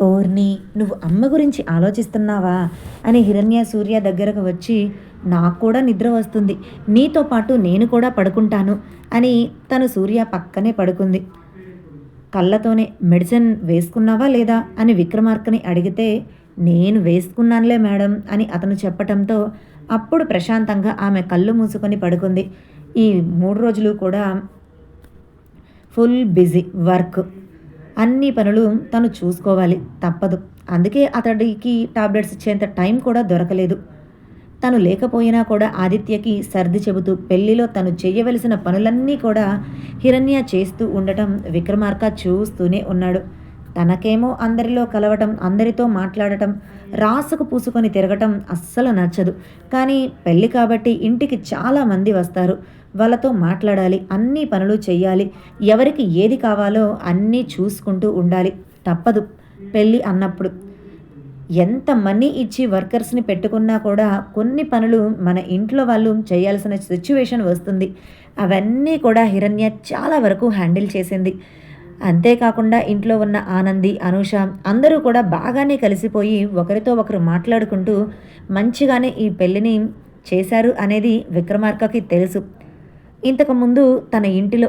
ఓర్ని నువ్వు అమ్మ గురించి ఆలోచిస్తున్నావా? అని హిరణ్య సూర్య దగ్గరకు వచ్చి నాకు కూడా నిద్ర వస్తుంది. నీతో పాటు నేను కూడా పడుకుంటాను. అని తను సూర్య పక్కనే పడుకుంది. కళ్ళతోనే మెడిసిన్ వేసుకున్నావా లేదా? అని విక్రమార్కని అడిగితే నేను వేసుకున్నానులే మేడం అని అతను చెప్పటంతో అప్పుడు ప్రశాంతంగా ఆమె కళ్ళు మూసుకొని పడుకుంది. ఈ మూడు రోజులు కూడా ఫుల్ బిజీ వర్క్. అన్ని పనులు తను చూసుకోవాలి. తప్పదు. అందుకే అతడికి టాబ్లెట్స్ ఇచ్చేంత టైం కూడా దొరకలేదు. తను లేకపోయినా కూడా ఆదిత్యకి సర్ది చెబుతూ పెళ్ళిలో తను చేయవలసిన పనులన్నీ కూడా హిరణ్య చేస్తూ ఉండటం విక్రమార్క చూస్తూనే ఉన్నాడు. తనకేమో అందరిలో కలవటం అందరితో మాట్లాడటం రాసుకు పూసుకొని తిరగటం అస్సలు నచ్చదు. కానీ పెళ్ళి కాబట్టి ఇంటికి చాలా మంది వస్తారు. వాళ్ళతో మాట్లాడాలి అన్ని పనులు చేయాలి ఎవరికి ఏది కావాలో అన్నీ చూసుకుంటూ ఉండాలి. తప్పదు పెళ్ళి అన్నప్పుడు. ఎంత మనీ ఇచ్చి వర్కర్స్ని పెట్టుకున్నా కూడా కొన్ని పనులు మన ఇంట్లో వాళ్ళు చేయాల్సిన సిచ్యువేషన్ వస్తుంది. అవన్నీ కూడా హిరణ్య చాలా వరకు హ్యాండిల్ చేసింది. అంతేకాకుండా ఇంట్లో ఉన్న ఆనంది అనుష అందరూ కూడా బాగానే కలిసిపోయి ఒకరితో ఒకరు మాట్లాడుకుంటూ మంచిగానే ఈ పెళ్ళిని చేశారు అనేది విక్రమార్కకి తెలుసు. ఇంతకుముందు తన ఇంటిలో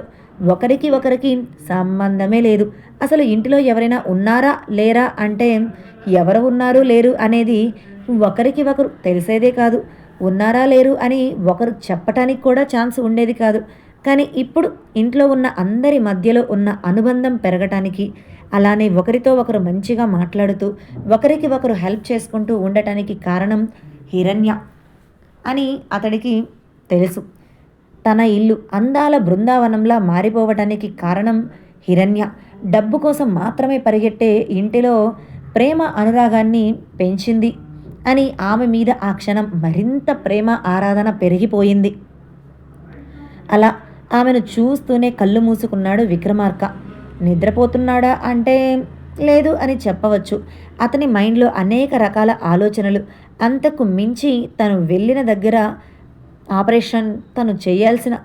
ఒకరికి ఒకరికి సంబంధమే లేదు. అసలు ఇంటిలో ఎవరైనా ఉన్నారా లేరా అంటే ఎవరు ఉన్నారు లేరు అనేది ఒకరికి ఒకరు తెలిసేదే కాదు. ఉన్నారా లేరు అని ఒకరు చెప్పటానికి కూడా ఛాన్స్ ఉండేది కాదు. కానీ ఇప్పుడు ఇంట్లో ఉన్న అందరి మధ్యలో ఉన్న అనుబంధం పెరగటానికి అలానే ఒకరితో ఒకరు మంచిగా మాట్లాడుతూ ఒకరికి ఒకరు హెల్ప్ చేసుకుంటూ ఉండటానికి కారణం హిరణ్య అని అతడికి తెలుసు. తన ఇల్లు అందాల బృందావనంలా మారిపోవటానికి కారణం హిరణ్య. డబ్బు కోసం మాత్రమే పరిగెట్టే ఇంటిలో ప్రేమ అనురాగాన్ని పెంచింది అని ఆమె మీద ఆ క్షణం మరింత ప్రేమ ఆరాధన పెరిగిపోయింది. అలా ఆమెను చూస్తూనే కళ్ళు మూసుకున్నాడు విక్రమార్క. నిద్రపోతున్నాడా అంటే లేదు అని చెప్పవచ్చు. అతని మైండ్లో అనేక రకాల ఆలోచనలు. అంతకు మించి తను వెళ్ళిన దగ్గర ఆపరేషన్ తను చేయాల్సిన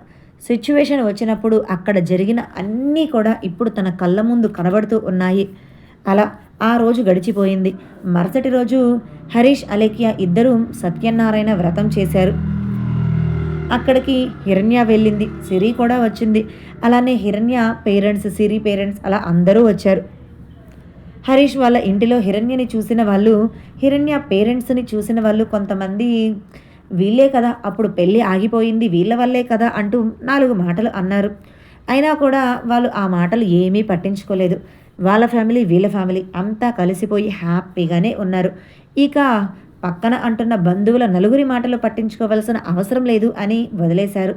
సిచ్యువేషన్ వచ్చినప్పుడు అక్కడ జరిగిన అన్నీ కూడా ఇప్పుడు తన కళ్ళ ముందు కనబడుతూ ఉన్నాయి. అలా ఆ రోజు గడిచిపోయింది. మరుసటి రోజు హరీష్ అలేఖ్య ఇద్దరూ సత్యనారాయణ వ్రతం చేశారు. అక్కడికి హిరణ్య వెళ్ళింది. సిరి కూడా వచ్చింది. అలానే హిరణ్య పేరెంట్స్ సిరి పేరెంట్స్ అలా అందరూ వచ్చారు. హరీష్ వాళ్ళ ఇంటిలో హిరణ్యని చూసిన వాళ్ళు హిరణ్య పేరెంట్స్ని చూసిన వాళ్ళు కొంతమంది వీళ్ళే కదా అప్పుడు పెళ్ళి ఆగిపోయింది వీళ్ళ వల్లే కదా అంటూ నాలుగు మాటలు అన్నారు. అయినా కూడా వాళ్ళు ఆ మాటలు ఏమీ పట్టించుకోలేదు. వాళ్ళ ఫ్యామిలీ వీళ్ళ ఫ్యామిలీ అంతా కలిసిపోయి హ్యాపీగానే ఉన్నారు. ఇక పక్కన అంటున్న బంధువుల నలుగురి మాటలు పట్టించుకోవాల్సిన అవసరం లేదు అని వదిలేశారు.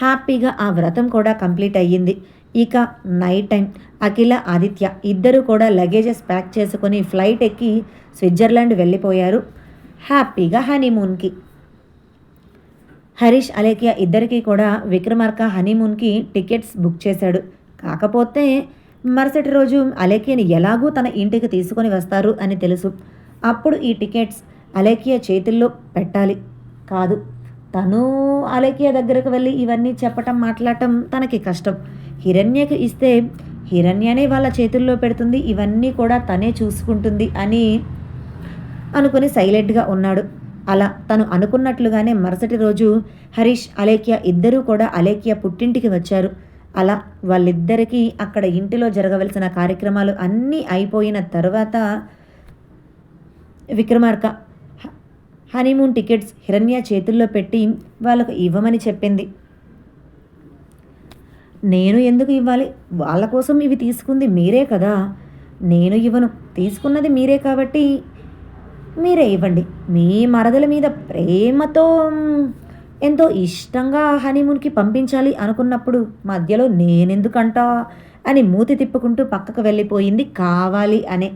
హ్యాపీగా ఆ వ్రతం కూడా కంప్లీట్ అయ్యింది. ఇక నైట్ టైం. అఖిల ఆదిత్య ఇద్దరు కూడా లగేజెస్ ప్యాక్ చేసుకొని ఫ్లైట్ ఎక్కి స్విట్జర్లాండ్ వెళ్ళిపోయారు. హ్యాపీగా హనీమూన్కి. హరీష్ అలేఖ్య ఇద్దరికీ కూడా విక్రమార్క హనీమూన్కి టికెట్స్ బుక్ చేశాడు. కాకపోతే మరుసటి రోజు అలేఖ్యని ఎలాగూ తన ఇంటికి తీసుకొని వస్తారు అని తెలుసు. అప్పుడు ఈ టికెట్స్ అలేఖ్య చేతుల్లో పెట్టాలి. కాదు తను అలేఖ్య దగ్గరకు వెళ్ళి ఇవన్నీ చెప్పటం మాట్లాడటం తనకి కష్టం. హిరణ్యకి ఇస్తే హిరణ్యనే వాళ్ళ చేతుల్లో పెడుతుంది ఇవన్నీ కూడా తనే చూసుకుంటుంది అని అనుకుని సైలెంట్గా ఉన్నాడు. అలా తను అనుకున్నట్లుగానే మరుసటి రోజు హరీష్ అలేఖ్య ఇద్దరూ కూడా అలేఖ్య పుట్టింటికి వచ్చారు. అలా వాళ్ళిద్దరికీ అక్కడ ఇంటిలో జరగవలసిన కార్యక్రమాలు అన్నీ అయిపోయిన తర్వాత విక్రమార్క హనీమూన్ టికెట్స్ హిరణ్య చేతుల్లో పెట్టి వాళ్ళకు ఇవ్వమని చెప్పింది. నేను ఎందుకు ఇవ్వాలి? వాళ్ళ కోసం ఇవి తీసుకుంది మీరే కదా. నేను ఇవ్వను. తీసుకున్నది మీరే కాబట్టి మీరే ఇవ్వండి. మీ మరదల మీద ప్రేమతో ఎంతో ఇష్టంగా హనీమూన్కి పంపించాలి అనుకున్నప్పుడు మధ్యలో నేనెందుకంటా అని మూతి తిప్పుకుంటూ పక్కకు వెళ్ళిపోయింది కావాలి అనే.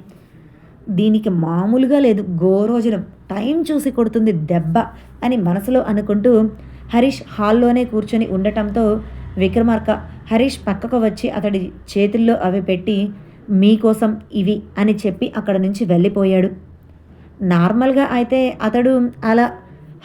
దీనికి మామూలుగా లేదు గోరోజనం టైం చూసి కొడుతుంది దెబ్బ అని మనసులో అనుకుంటూ హరీష్ హాల్లోనే కూర్చొని ఉండటంతో విక్రమార్క హరీష్ పక్కకు వచ్చి అతడి చేతుల్లో అవి పెట్టి మీకోసం ఇవి అని చెప్పి అక్కడ నుంచి వెళ్ళిపోయాడు. నార్మల్గా అయితే అతడు అలా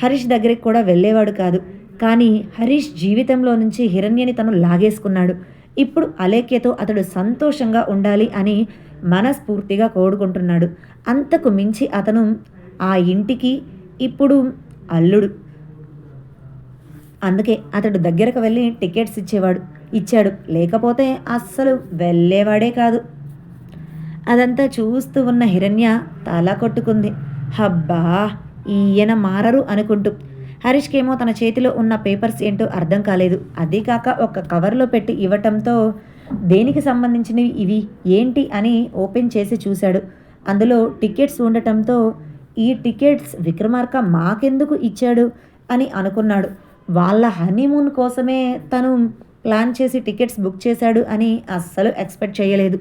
హరీష్ దగ్గరికి కూడా వెళ్ళేవాడు కాదు. కానీ హరీష్ జీవితంలో నుంచి హిరణ్యని తను లాగేసుకున్నాడు. ఇప్పుడు అలేఖ్యతో అతడు సంతోషంగా ఉండాలి అని మనస్ఫూర్తిగా కోరుకుంటున్నాడు. అంతకు మించి అతను ఆ ఇంటికి ఇప్పుడు అల్లుడు. అందుకే అతడు దగ్గరకు వెళ్ళి టికెట్స్ ఇచ్చేవాడు. ఇచ్చాడు. లేకపోతే అస్సలు వెళ్ళేవాడే కాదు. అదంతా చూస్తూ ఉన్న హిరణ్య తల కొట్టుకుంది. హబ్బా ఈయన మారరు అనుకుంటూ. హరీష్కేమో తన చేతిలో ఉన్న పేపర్స్ ఏంటో అర్థం కాలేదు. అదీ కాక ఒక కవర్లో పెట్టి ఇవ్వటంతో దేనికి సంబంధించినవి ఇవి ఏంటి అని ఓపెన్ చేసి చూశాడు. అందులో టికెట్స్ ఉండటంతో ఈ టికెట్స్ విక్రమార్క మాకెందుకు ఇచ్చాడు అని అనుకున్నాడు. వాళ్ళ హనీమూన్ కోసమే తను ప్లాన్ చేసి టికెట్స్ బుక్ చేశాడు అని అస్సలు ఎక్స్పెక్ట్ చేయలేదు.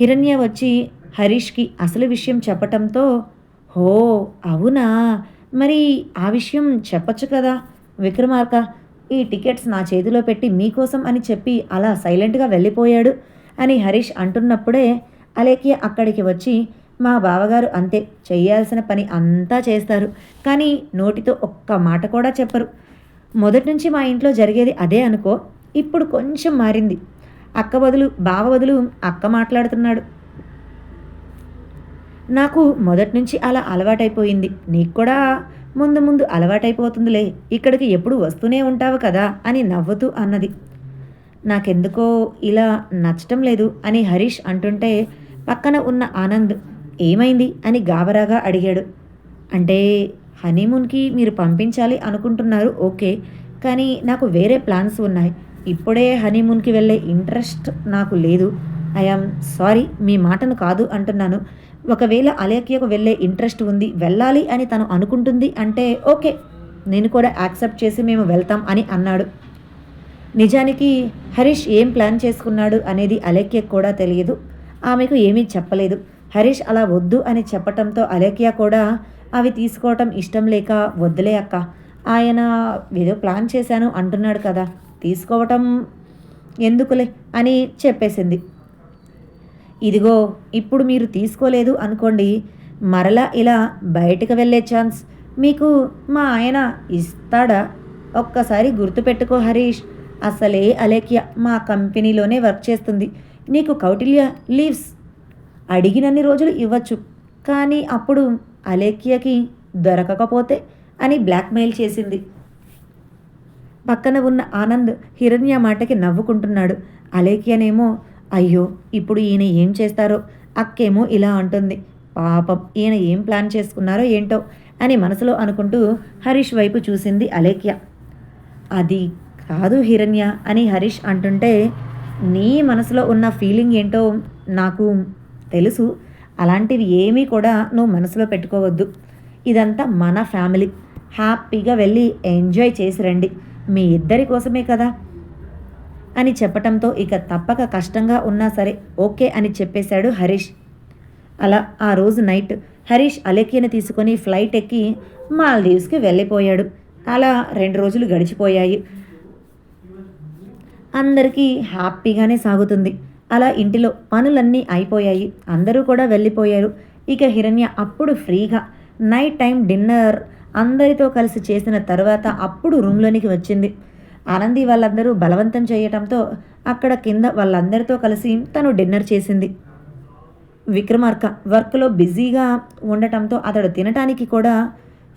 హిరణ్య వచ్చి హరీష్కి అసలు విషయం చెప్పటంతో హో అవునా? మరి ఆ విషయం చెప్పచ్చు కదా విక్రమార్క. ఈ టికెట్స్ నా చేతిలో పెట్టి మీకోసం అని చెప్పి అలా సైలెంట్గా వెళ్ళిపోయాడు అని హరీష్ అంటున్నప్పుడే అలేఖ్య అక్కడికి వచ్చి మా బావగారు అంతే చేయాల్సిన పని అంతా చేస్తారు కానీ నోటితో ఒక్క మాట కూడా చెప్పరు. మొదటి నుంచి మా ఇంట్లో జరిగేది అదే అనుకో ఇప్పుడు కొంచెం మారింది. అక్క బదులు బావ బదులు అక్క మాట్లాడుతున్నాడు. నాకు మొదటి నుంచి అలా అలవాటైపోయింది. నీకు కూడా ముందు ముందు అలవాటైపోతుందిలే. ఇక్కడికి ఎప్పుడు వస్తూనే ఉంటావు కదా అని నవ్వుతూ అన్నది. నాకెందుకో ఇలా నచ్చటం లేదు అని హరీష్ అంటుంటే పక్కన ఉన్న ఆనంద్ ఏమైంది అని గాబరాగా అడిగాడు. అంటే హనీమూన్కి మీరు పంపించాలి అనుకుంటున్నారు ఓకే. కానీ నాకు వేరే ప్లాన్స్ ఉన్నాయి. ఇప్పుడే హనీమూన్కి వెళ్ళే ఇంట్రెస్ట్ నాకు లేదు. ఐఆమ్ సారీ మీ మాటను కాదు అంటున్నాను. ఒకవేళ అలేఖ్యకు వెళ్ళే ఇంట్రెస్ట్ ఉంది వెళ్ళాలి అని తను అనుకుంటుంది అంటే ఓకే నేను కూడా యాక్సెప్ట్ చేసి మేము వెళ్తాం అని అన్నాడు. నిజానికి హరీష్ ఏం ప్లాన్ చేసుకున్నాడు అనేది అలేఖ్యకు కూడా తెలియదు. ఆమెకు ఏమీ చెప్పలేదు. హరీష్ అలా వద్దు అని చెప్పటంతో అలేఖ్య కూడా అవి తీసుకోవటం ఇష్టం లేక వద్దులే అక్క. ఆయన ఏదో ప్లాన్ చేశాను అంటున్నాడు కదా తీసుకోవటం ఎందుకులే? అని చెప్పేసింది. ఇదిగో ఇప్పుడు మీరు తీసుకోలేదు అనుకోండి మరలా ఇలా బయటకు వెళ్ళే ఛాన్స్ మీకు మా ఆయన ఇస్తాడా? ఒక్కసారి గుర్తుపెట్టుకో హరీష్. అసలే అలేఖ్య మా కంపెనీలోనే వర్క్ చేస్తుంది. నీకు కౌటిల్య లీవ్స్ అడిగినన్ని రోజులు ఇవ్వచ్చు. కానీ అప్పుడు అలేఖ్యకి దొరకకపోతే అని బ్లాక్మెయిల్ చేసింది. పక్కన ఉన్న ఆనంద్ హిరణ్య మాటకి నవ్వుకుంటున్నాడు. అలేఖ్యనేమో అయ్యో ఇప్పుడు ఈయన ఏం చేస్తారో? అక్కేమో ఇలా అంటుంది. పాపం ఈయన ఏం ప్లాన్ చేసుకున్నారో ఏంటో అని మనసులో అనుకుంటూ హరీష్ వైపు చూసింది అలేఖ్య. అది కాదు హిరణ్య అని హరీష్ అంటుంటే నీ మనసులో ఉన్న ఫీలింగ్ ఏంటో నాకు తెలుసు. అలాంటివి ఏమీ కూడా నువ్వు మనసులో పెట్టుకోవద్దు. ఇదంతా మన ఫ్యామిలీ. హ్యాపీగా వెళ్ళి ఎంజాయ్ చేసి రండి. మీ ఇద్దరి కోసమే కదా అని చెప్పటంతో ఇక తప్పక కష్టంగా ఉన్నా సరే ఓకే అని చెప్పేశాడు హరీష్. అలా ఆ రోజు నైట్ హరీష్ అలేఖ్యను తీసుకొని ఫ్లైట్ ఎక్కి మాల్దీవ్స్కి వెళ్ళిపోయాడు. అలా రెండు రోజులు గడిచిపోయాయి. అందరికీ హ్యాపీగానే సాగుతుంది. అలా ఇంటిలో పనులన్నీ అయిపోయాయి. అందరూ కూడా వెళ్ళిపోయారు. ఇక హిరణ్య అప్పుడు ఫ్రీగా నైట్ టైం డిన్నర్ అందరితో కలిసి చేసిన తర్వాత అప్పుడు రూమ్లోనికి వచ్చింది. ఆనంది వాళ్ళందరూ బలవంతం చేయటంతో అక్కడ కింద వాళ్ళందరితో కలిసి తను డిన్నర్ చేసింది. విక్రమార్క వర్క్లో బిజీగా ఉండటంతో అతడు తినటానికి కూడా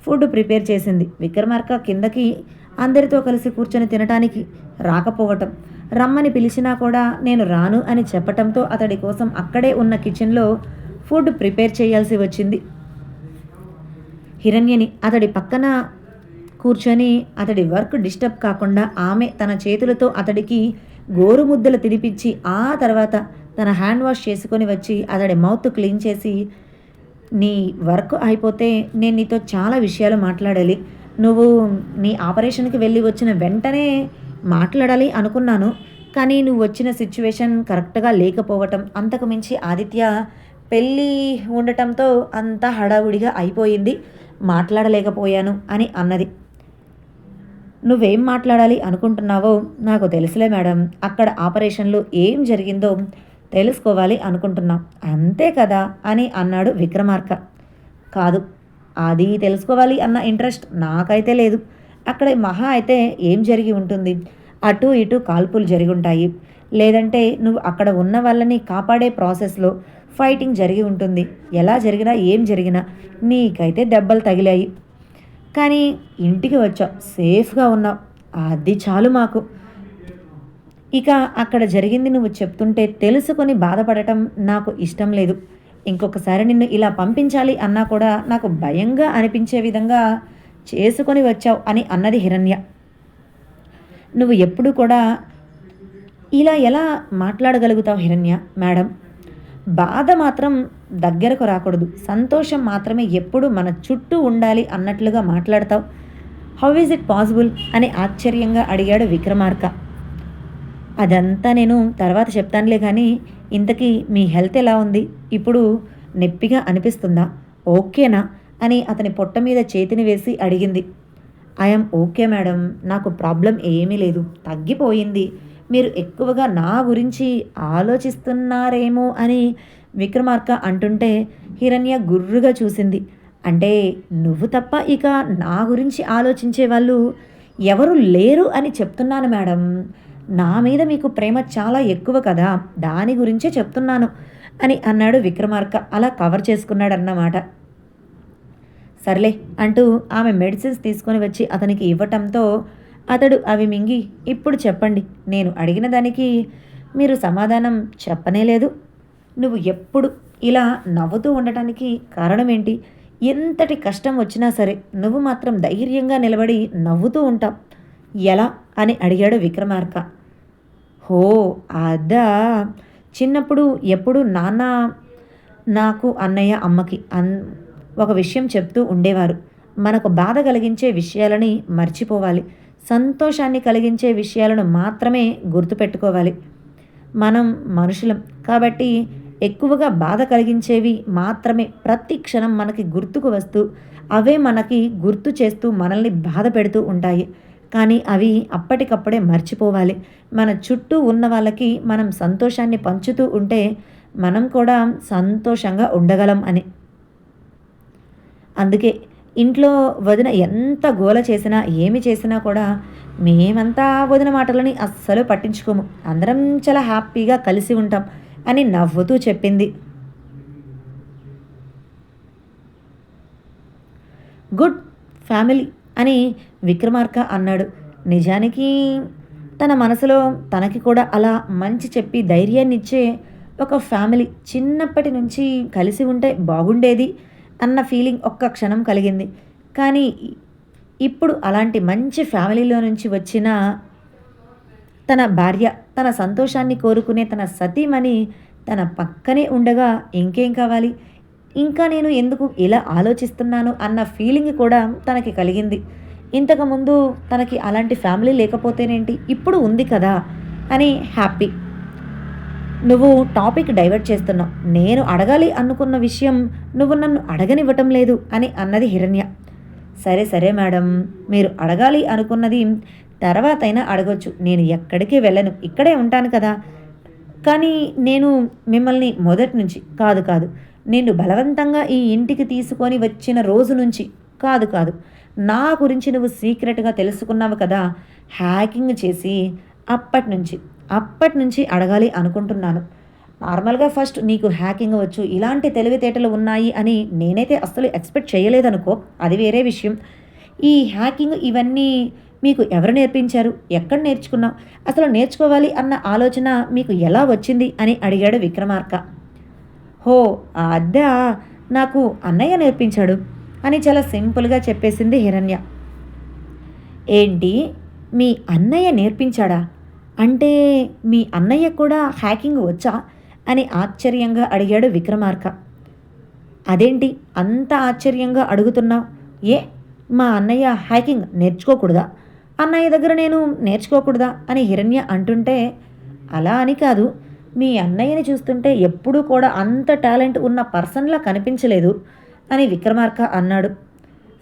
ఫుడ్ ప్రిపేర్ చేసింది. విక్రమార్క కిందకి అందరితో కలిసి కూర్చొని తినటానికి రాకపోవటం రమ్మని పిలిచినా కూడా నేను రాను అని చెప్పటంతో అతడి కోసం అక్కడే ఉన్న కిచెన్లో ఫుడ్ ప్రిపేర్ చేయాల్సి వచ్చింది. హిరణ్యని అతడి పక్కన కూర్చొని అతడి వర్క్ డిస్టర్బ్ కాకుండా ఆమె తన చేతులతో అతడికి గోరు ముద్దలు తినిపించి ఆ తర్వాత తన హ్యాండ్ వాష్ చేసుకొని వచ్చి అతడి మౌత్ క్లీన్ చేసి నీ వర్క్ అయిపోతే నేను నీతో చాలా విషయాలు మాట్లాడాలి. నువ్వు నీ ఆపరేషన్కి వెళ్ళి వచ్చిన వెంటనే మాట్లాడాలి అనుకున్నాను. కానీ నువ్వు వచ్చిన సిచ్యువేషన్ కరెక్ట్గా లేకపోవటం అంతకు మించి ఆదిత్య పెళ్ళి ఉండటంతో అంతా హడావుడిగా అయిపోయింది. మాట్లాడలేకపోయాను అని అన్నది. నువ్వేం మాట్లాడాలి అనుకుంటున్నావో నాకు తెలుసులే మేడం. అక్కడ ఆపరేషన్లో ఏం జరిగిందో తెలుసుకోవాలి అనుకుంటున్నాం. అంతే కదా అని అన్నాడు విక్రమార్క. కాదు అది తెలుసుకోవాలి అన్న ఇంట్రెస్ట్ నాకైతే లేదు. అక్కడ మహా అయితే ఏం జరిగి ఉంటుంది? అటు ఇటు కాల్పులు జరిగి ఉంటాయి లేదంటే నువ్వు అక్కడ ఉన్న వాళ్ళని కాపాడే ప్రాసెస్లో ఫైటింగ్ జరిగి ఉంటుంది. ఎలా జరిగినా ఏం జరిగినా నీకైతే దెబ్బలు తగిలాయి. కానీ ఇంటికి వచ్చావు సేఫ్గా ఉన్నావు అది చాలు మాకు. ఇక అక్కడ జరిగింది నువ్వు చెప్తుంటే తెలుసుకొని బాధపడటం నాకు ఇష్టం లేదు. ఇంకొకసారి నిన్ను ఇలా పంపించాలి అన్నా కూడా నాకు భయంగా అనిపించే విధంగా చేసుకొని వచ్చావు అని అన్నది హిరణ్య. నువ్వు ఎప్పుడు కూడా ఇలా ఎలా మాట్లాడగలుగుతావు హిరణ్య మేడం? బాధ మాత్రం దగ్గరకు రాకూడదు. సంతోషం మాత్రమే ఎప్పుడు మన చుట్టూ ఉండాలి అన్నట్లుగా మాట్లాడతావు. హౌ ఈజ్ ఇట్ పాసిబుల్ అని ఆశ్చర్యంగా అడిగాడు విక్రమార్క. అదంతా నేను తర్వాత చెప్తానులే కానీ ఇంతకీ మీ హెల్త్ ఎలా ఉంది? ఇప్పుడు నొప్పిగా అనిపిస్తుందా? ఓకేనా? అని అతని పొట్ట మీద చేతిని వేసి అడిగింది. ఐఎమ్ ఓకే మేడం నాకు ప్రాబ్లం ఏమీ లేదు. తగ్గిపోయింది. మీరు ఎక్కువగా నా గురించి ఆలోచిస్తున్నారేమో అని విక్రమార్క అంటుంటే హిరణ్య గుర్రుగా చూసింది. అంటే నువ్వు తప్ప ఇక నా గురించి ఆలోచించే వాళ్ళు ఎవరు లేరు అని చెప్తున్నాను మేడం. నా మీద మీకు ప్రేమ చాలా ఎక్కువ కదా దాని గురించే చెప్తున్నాను అని అన్నాడు విక్రమార్క. అలా కవర్ చేసుకున్నాడన్నమాట. సర్లే అంటూ ఆమె మెడిసిన్స్ తీసుకొని వచ్చి అతనికి ఇవ్వటంతో అతడు అవి మింగి ఇప్పుడు చెప్పండి. నేను అడిగిన దానికి మీరు సమాధానం చెప్పనే లేదు. నువ్వు ఎప్పుడు ఇలా నవ్వుతూ ఉండటానికి కారణం ఏంటి ఎంతటి కష్టం వచ్చినా సరే నువ్వు మాత్రం ధైర్యంగా నిలబడి నవ్వుతూ ఉంటావు. ఎలా? అని అడిగాడు విక్రమార్క. హో అదా. చిన్నప్పుడు ఎప్పుడు నాన్న నాకు అన్నయ్య అమ్మకి అన్ ఒక విషయం చెప్తూ ఉండేవారు. మనకు బాధ కలిగించే విషయాలని మర్చిపోవాలి. సంతోషాన్ని కలిగించే విషయాలను మాత్రమే గుర్తుపెట్టుకోవాలి. మనం మనుషులం కాబట్టి ఎక్కువగా బాధ కలిగించేవి మాత్రమే. ప్రతి క్షణం మనకి గుర్తుకు వస్తూ అవే మనకి గుర్తు చేస్తూ మనల్ని బాధ పెడుతూ ఉంటాయి. కానీ అవి అప్పటికప్పుడే మర్చిపోవాలి. మన చుట్టూ ఉన్న వాళ్ళకి మనం సంతోషాన్ని పంచుతూ ఉంటే మనం కూడా సంతోషంగా ఉండగలం అని. అందుకే ఇంట్లో వదిన ఎంత గోల చేసినా ఏమి చేసినా కూడా మేమంతా వదిన మాటలని అస్సలు పట్టించుకోము. అందరం చాలా హ్యాపీగా కలిసి ఉంటాం అని నవ్వుతూ చెప్పింది. గుడ్ ఫ్యామిలీ అని విక్రమార్క అన్నాడు. నిజానికి తన మనసులో తనకి కూడా అలా మంచి చెప్పి ధైర్యాన్ని ఇచ్చే ఒక ఫ్యామిలీ చిన్నప్పటి నుంచి కలిసి ఉంటే బాగుండేది. అన్న ఫీలింగ్ ఒక్క క్షణం కలిగింది. కానీ ఇప్పుడు అలాంటి మంచి ఫ్యామిలీలో నుంచి వచ్చిన తన భార్య తన సంతోషాన్ని కోరుకునే తన సతీమణి తన పక్కనే ఉండగా ఇంకేం కావాలి? ఇంకా నేను ఎందుకు ఇలా ఆలోచిస్తున్నాను అన్న ఫీలింగ్ కూడా తనకి కలిగింది. ఇంతకుముందు తనకి అలాంటి ఫ్యామిలీ లేకపోతేనేంటి? ఇప్పుడు ఉంది కదా అని హ్యాపీ నువ్వు టాపిక్ డైవర్ట్ చేస్తున్నావు. నేను అడగాలి అనుకున్న విషయం నువ్వు నన్ను అడగనివ్వటం లేదు అని అన్నది హిరణ్య. సరే సరే మేడం. మీరు అడగాలి అనుకున్నది తర్వాతైనా అడగొచ్చు. నేను ఎక్కడికి వెళ్ళను. ఇక్కడే ఉంటాను కదా. కానీ నేను మిమ్మల్ని మొదటి నుంచి కాదు కాదు. నేను బలవంతంగా ఈ ఇంటికి తీసుకొని వచ్చిన రోజు నుంచి కాదు కాదు. నా గురించి నువ్వు సీక్రెట్గా తెలుసుకున్నావు కదా. హ్యాకింగ్ చేసి అప్పటి నుంచి. అప్పటి నుంచి అడగాలి అనుకుంటున్నాను. నార్మల్గా ఫస్ట్ నీకు హ్యాకింగ్ వచ్చు ఇలాంటి తెలివితేటలు ఉన్నాయి అని నేనైతే అస్సలు ఎక్స్పెక్ట్ చేయలేదనుకో అది వేరే విషయం. ఈ హ్యాకింగ్ ఇవన్నీ మీకు ఎవరు నేర్పించారు? ఎక్కడ నేర్చుకున్నావు? అసలు నేర్చుకోవాలి అన్న ఆలోచన మీకు ఎలా వచ్చింది అని అడిగాడు విక్రమార్క. హో ఆ అద్దె నాకు అన్నయ్య నేర్పించాడు అని చాలా సింపుల్గా చెప్పేసింది హిరణ్య. ఏంటి? మీ అన్నయ్య నేర్పించాడా? అంటే మీ అన్నయ్య కూడా హ్యాకింగ్ వచ్చా? అని ఆశ్చర్యంగా అడిగాడు విక్రమార్క. అదేంటి? అంత ఆశ్చర్యంగా అడుగుతున్నావు? ఏ? మా అన్నయ్య హ్యాకింగ్ నేర్చుకోకూడదా? అన్నయ్య దగ్గర నేను నేర్చుకోకూడదా? అని హిరణ్య అంటుంటే అలా అని కాదు. మీ అన్నయ్యని చూస్తుంటే ఎప్పుడూ కూడా అంత టాలెంట్ ఉన్న పర్సన్లా కనిపించలేదు అని విక్రమార్క అన్నాడు.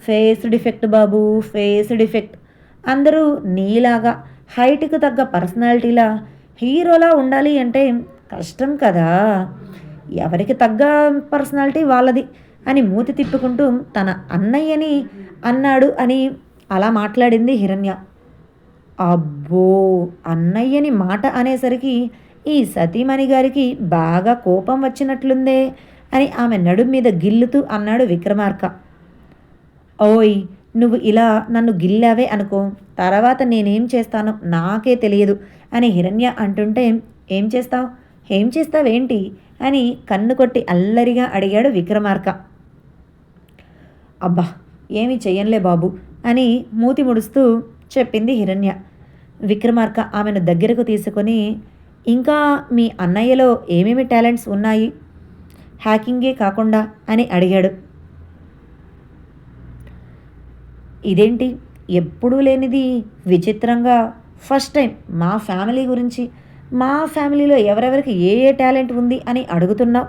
ఫేస్ డిఫెక్ట్ బాబు ఫేస్ డిఫెక్ట్. అందరూ నీలాగా హైట్కి తగ్గ పర్సనాలిటీలా హీరోలా ఉండాలి అంటే కష్టం కదా. ఎవరికి తగ్గ పర్సనాలిటీ వాళ్ళది అని మూతి తిప్పుకుంటూ తన అన్నయ్యని అన్నాడు అని అలా మాట్లాడింది హిరణ్య. అబ్బో! అన్నయ్యని మాట అనేసరికి ఈ సతీమణి గారికి బాగా కోపం వచ్చినట్లుందే అని ఆమె నడుం మీద గిల్లుతూ అన్నాడు విక్రమార్క. ఓయ్! నువ్వు ఇలా నన్ను గిల్లావే అనుకో. తర్వాత నేనేం చేస్తానో నాకే తెలియదు. అని హిరణ్య అంటుంటే ఏం చేస్తావు? ఏం చేస్తావేంటి? అని కన్ను కొట్టి అల్లరిగా అడిగాడు విక్రమార్క. అబ్బా ఏమి చెయ్యంలే బాబు అని మూతి ముడుస్తూ చెప్పింది హిరణ్య. విక్రమార్క ఆమెను దగ్గరకు తీసుకొని ఇంకా మీ అన్నయ్యలో ఏమేమి టాలెంట్స్ ఉన్నాయి? హ్యాకింగే కాకుండా అని అడిగాడు. ఇదేంటి? ఎప్పుడూ లేనిది విచిత్రంగా. ఫస్ట్ టైం మా ఫ్యామిలీ గురించి. మా ఫ్యామిలీలో ఎవరెవరికి ఏ ఏ టాలెంట్ ఉంది అని అడుగుతున్నావు?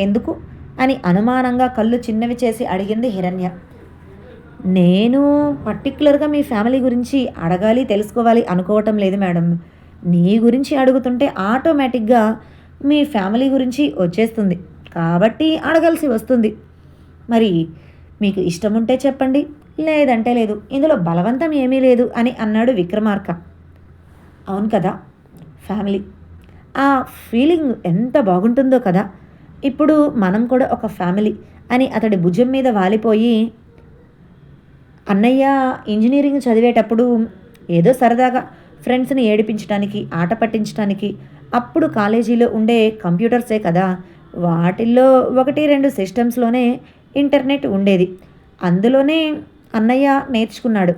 ఎందుకు? అని అనుమానంగా కళ్ళు చిన్నవి చేసి అడిగింది హిరణ్య. నేను పర్టికులర్గా మీ ఫ్యామిలీ గురించి అడగాలి తెలుసుకోవాలి అనుకోవటం లేదు మేడం. నీ గురించి అడుగుతుంటే ఆటోమేటిక్గా మీ ఫ్యామిలీ గురించి వచ్చేస్తుంది. కాబట్టి అడగాల్సి వస్తుంది. మరి మీకు ఇష్టం ఉంటే చెప్పండి. లేదంటే లేదు ఇందులో బలవంతం ఏమీ లేదు అని అన్నాడు విక్రమార్క. అవును కదా ఫ్యామిలీ. ఆ ఫీలింగ్ ఎంత బాగుంటుందో కదా ఇప్పుడు మనం కూడా ఒక ఫ్యామిలీ అని అతడి భుజం మీద వాలిపోయి అన్నయ్య ఇంజనీరింగ్ చదివేటప్పుడు ఏదో సరదాగా ఫ్రెండ్స్ని ఏడిపించడానికి ఆట పట్టించడానికి అప్పుడు కాలేజీలో ఉండే కంప్యూటర్సే కదా వాటిల్లో ఒకటి రెండు సిస్టమ్స్లోనే ఇంటర్నెట్ ఉండేది. అందులోనే అన్నయ్య నేర్చుకున్నాడు.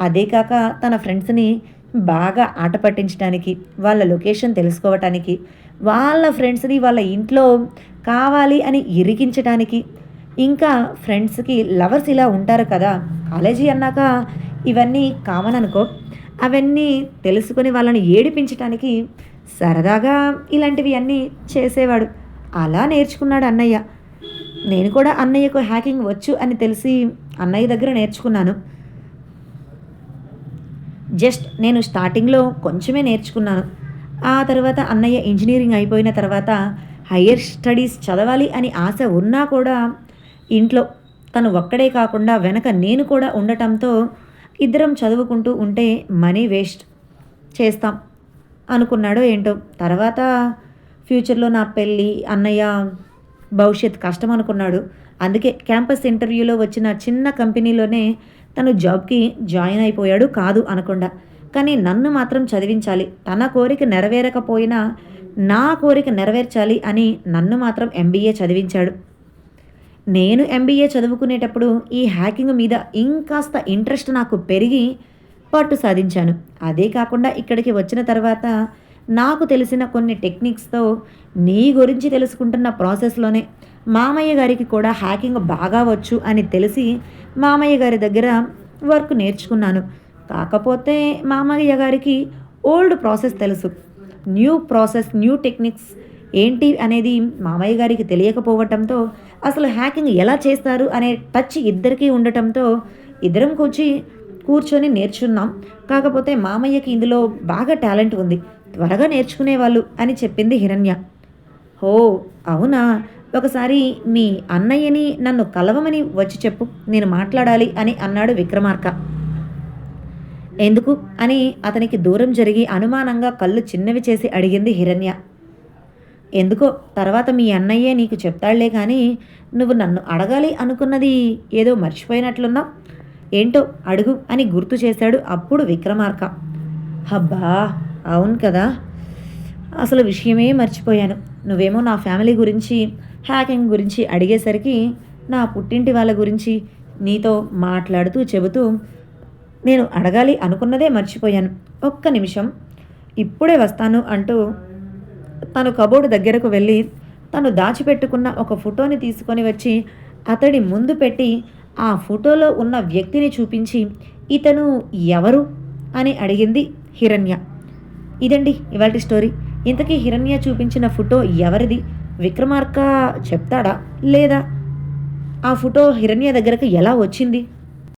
అదే కాక తన ఫ్రెండ్స్ని బాగా ఆట పట్టించడానికి వాళ్ళ లొకేషన్ తెలుసుకోవటానికి వాళ్ళ ఫ్రెండ్స్ని వాళ్ళ ఇంట్లో కావాలి అని ఇరికించడానికి ఇంకా ఫ్రెండ్స్కి లవర్స్ ఇలా ఉంటారు కదా కాలేజీ అన్నాక ఇవన్నీ కామన్ అనుకో. అవన్నీ తెలుసుకుని వాళ్ళని ఏడిపించటానికి సరదాగా ఇలాంటివి అన్నీ చేసేవాడు. అలా నేర్చుకున్నాడు అన్నయ్య. నేను కూడా అన్నయ్యకు హ్యాకింగ్ వచ్చు అని తెలిసి అన్నయ్య దగ్గర నేర్చుకున్నాను. జస్ట్ నేను స్టార్టింగ్లో కొంచెమే నేర్చుకున్నాను. ఆ తర్వాత అన్నయ్య ఇంజనీరింగ్ అయిపోయిన తర్వాత హయ్యర్ స్టడీస్ చదవాలి అని ఆశ ఉన్నా కూడా ఇంట్లో తను ఒక్కడే కాకుండా వెనక నేను కూడా ఉండటంతో ఇద్దరం చదువుకుంటూ ఉంటే మనీ వేస్ట్ చేస్తాం అనుకున్నాడో ఏంటో. తర్వాత ఫ్యూచర్లో నా పెళ్ళి అన్నయ్య భవిష్యత్ కష్టం అనుకున్నాడు అందుకే క్యాంపస్ ఇంటర్వ్యూలో వచ్చిన చిన్న కంపెనీలోనే తను జాబ్కి జాయిన్ అయిపోయాడు కాదు అనకుండా. కానీ నన్ను మాత్రం చదివించాలి. తన కోరిక నెరవేరకపోయినా నా కోరిక నెరవేర్చాలి అని నన్ను మాత్రం ఎంబీఏ చదివించాడు. నేను ఎంబీఏ చదువుకునేటప్పుడు ఈ హ్యాకింగ్ మీద ఇంకాస్త ఇంట్రెస్ట్ నాకు పెరిగి పట్టు సాధించాను. అదే కాకుండా ఇక్కడికి వచ్చిన తర్వాత నాకు తెలిసిన కొన్ని టెక్నిక్స్తో నీ గురించి తెలుసుకుంటున్న ప్రాసెస్లోనే మామయ్య గారికి కూడా హ్యాకింగ్ బాగా వచ్చు అని తెలిసి మామయ్య గారి దగ్గర వర్క్ నేర్చుకున్నాను. కాకపోతే మామయ్య గారికి ఓల్డ్ ప్రాసెస్ తెలుసు. న్యూ ప్రాసెస్ న్యూ టెక్నిక్స్ ఏంటి అనేది మామయ్య గారికి తెలియకపోవటంతో అసలు హ్యాకింగ్ ఎలా చేస్తారు అనే టచ్ ఇద్దరికీ ఉండటంతో ఇద్దరం కూర్చి కూర్చొని నేర్చున్నాం. కాకపోతే మామయ్యకి ఇందులో బాగా టాలెంట్ ఉంది. త్వరగా నేర్చుకునేవాళ్ళు అని చెప్పింది హిరణ్య. హో అవునా? ఒకసారి మీ అన్నయ్యని నన్ను కలవమని వచ్చి చెప్పు. నేను మాట్లాడాలి అని అన్నాడు విక్రమార్క. ఎందుకు? అని అతనికి దూరం జరిగి అనుమానంగా కళ్ళు చిన్నవి చేసి అడిగింది హిరణ్య. ఎందుకో? తర్వాత మీ అన్నయ్యే నీకు చెప్తాళ్ళే కానీ నువ్వు నన్ను అడగాలి అనుకున్నది ఏదో మర్చిపోయినట్లున్నావు. ఏంటో అడుగు అని గుర్తు చేశాడు అప్పుడు విక్రమార్క. హబ్బా అవును కదా. అసలు విషయమే మర్చిపోయాను. నువ్వేమో నా ఫ్యామిలీ గురించి హ్యాకింగ్ గురించి అడిగేసరికి నా పుట్టింటి వాళ్ళ గురించి నీతో మాట్లాడుతూ చెబుతూ నేను అడగాలి అనుకున్నదే మర్చిపోయాను. ఒక్క నిమిషం. ఇప్పుడే వస్తాను అంటూ తను కబోర్డు దగ్గరకు వెళ్ళి తను దాచిపెట్టుకున్న ఒక ఫోటోని తీసుకొని వచ్చి అతడి ముందు పెట్టి ఆ ఫోటోలో ఉన్న వ్యక్తిని చూపించి ఇతను ఎవరు? అని అడిగింది హిరణ్య. ఇదండి ఇవాళ స్టోరీ. ఇంతకీ హిరణ్య చూపించిన ఫోటో ఎవరిది? విక్రమార్క చెప్తాడా? లేదా? ఆ ఫోటో హిరణ్య దగ్గరకు ఎలా వచ్చింది?